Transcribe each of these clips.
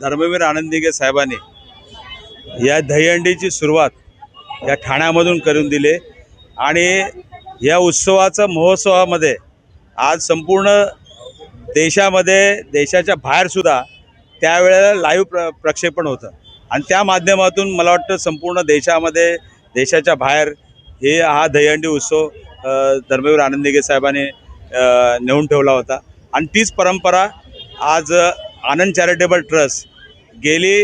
धर्मवीर आनंदिगे साहेबांनी या दहीहंडीची सुरुवात या ठाण्यामधून करून दिली आणि या उत्सवाचं महोत्सवामध्ये आज संपूर्ण देशामध्ये देशाच्या बाहेरसुद्धा त्यावेळेला लाईव्ह प्र प्रक्षेपण होतं. आणि त्या माध्यमातून मला वाटतं संपूर्ण देशामध्ये देशाच्या बाहेर हे हा दहीहंडी उत्सव धर्मवीर आनंदिगे साहेबांनी नेऊन ठेवला होता. आणि तीच परंपरा आज आनंद चॅरिटेबल ट्रस्ट गेली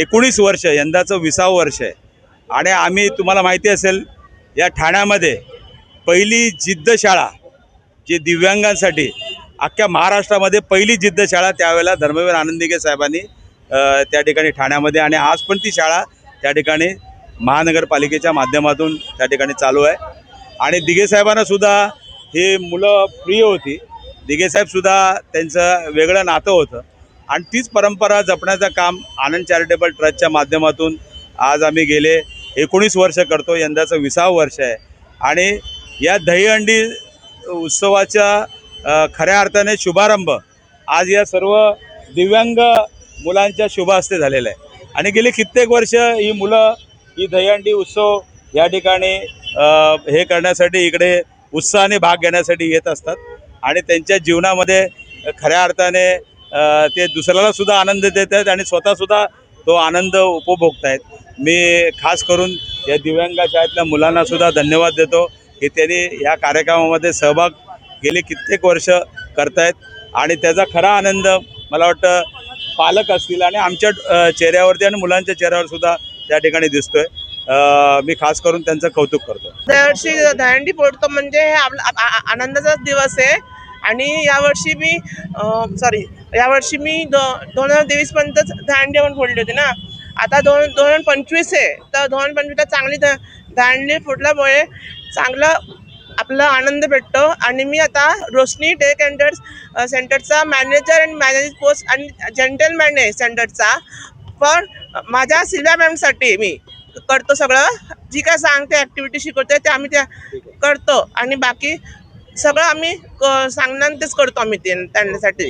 एकोणीस वर्ष यंदाचं विसावं वर्ष आहे. आणि आम्ही तुम्हाला माहिती असेल या ठाण्यामध्ये पहिली जिद्द शाळा जी दिव्यांगांसाठी अख्ख्या महाराष्ट्रामध्ये पहिली जिद्द शाळा त्यावेळेला धर्मवीर आनंदिगे साहेबांनी त्या ठिकाणी ठाण्यामध्ये आणि आज पण ती शाळा त्या ठिकाणी महानगरपालिकेच्या माध्यमातून त्या ठिकाणी चालू आहे. आणि दिघे साहेबांनासुद्धा ही मुलं प्रिय होती. दिघेसाहेबसुद्धा त्यांचं वेगळं नातं होतं. आणि तीच परंपरा जपण्याचं काम आनंद चॅरिटेबल ट्रस्टच्या माध्यमातून आज आम्ही गेले एकोणीस वर्ष करतो यंदाचं विसावं वर्ष आहे. आणि या दहीहंडी उत्सवाच्या खऱ्या अर्थाने शुभारंभ आज या सर्व दिव्यांग मुलांच्या शुभ हस्ते झालेला आहे. आणि गेली कित्येक वर्ष ही मुलं ही दहीहंडी उत्सव या ठिकाणी हे करण्यासाठी इकडे उत्साहाने भाग घेण्यासाठी येत असतात. आणि त्यांच्या जीवनामध्ये खऱ्या अर्थाने ते दुसऱ्याला सुद्धा आनंद देत आहेत आणि स्वतःसुद्धा तो आनंद उपभोगत आहेत मी खास करून या दिव्यांग शाळेतल्या मुलांनासुद्धा धन्यवाद देतो की त्यांनी या कार्यक्रमामध्ये सहभाग गेली कित्येक वर्ष करतायत आणि त्याचा खरा आनंद मला वाटतं पालक असतील आणि आमच्या चेहऱ्यावरती आणि मुलांच्या चेहऱ्यावर सुद्धा त्या ठिकाणी दिसतोय. मी खास करून त्यांचं कौतुक करतो. दरवर्षी दहंडी फोडतो म्हणजे हे आपला आनंदाचाच दिवस आहे. आणि यावर्षी मी सॉरी यावर्षी मी दो दोन हजार तेवीसपर्यंतच दहीहंडी पण फोडली होती ना. आता दोन दोन हजार पंचवीस आहे. तर दोन हजार पंचवीसला चांगली ध दहीहंडी फोडल्यामुळे चांगला आपला आनंद भेटतो. आणि मी आता रोशनी डे कॅन्डर्स सेंटरचा मॅनेजर अँड मॅनेजर पोस्ट आणि जेंटल मॅनेज सेंटरचा. पण माझ्या सिल्व्या मॅमसाठी मी करतो सगळं. जी काय सांगते ॲक्टिव्हिटी शिकवते ते आम्ही त्या करतो. आणि बाकी सगळं आम्ही क- सांगणार तेच करतो आम्ही ते त्यांच्यासाठी.